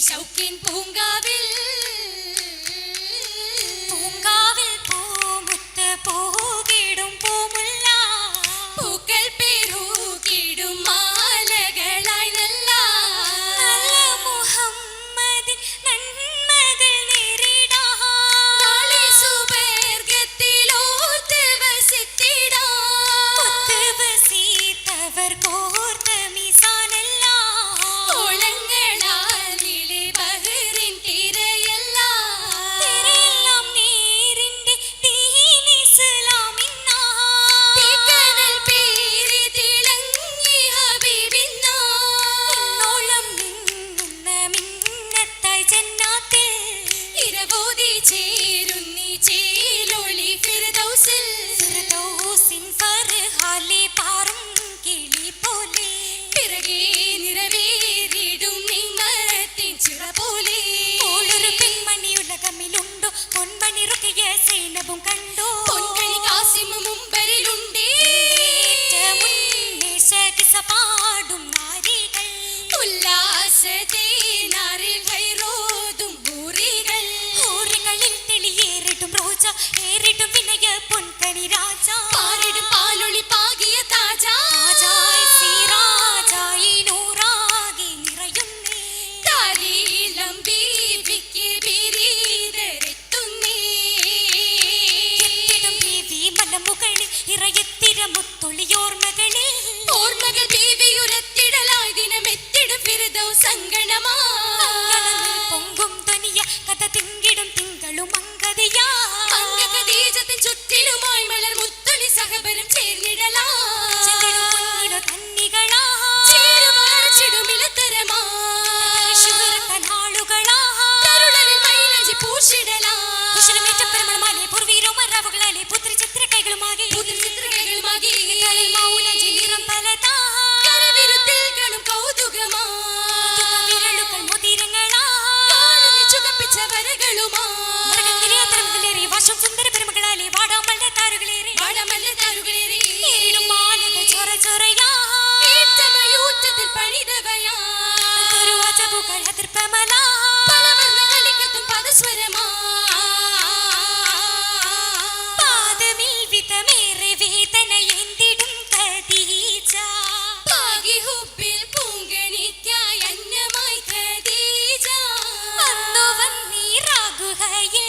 ശൗക്കിൻ പൂങ്കാവേ കമ്മിലുണ്ടോ പൊൻപണിറുക്കിയ സൈനവും കണ്ടോ? പൊൻകളി കാസിമ മുമ്പരിലുണ്ടേ മുന്നേശ കിസ പാടും നാരികൾ. ഉല്ലാസത്തെ ಪುತ್ರ ಚಿತ್ರ ಕೈಗಳು ಮಾಗಿ playing.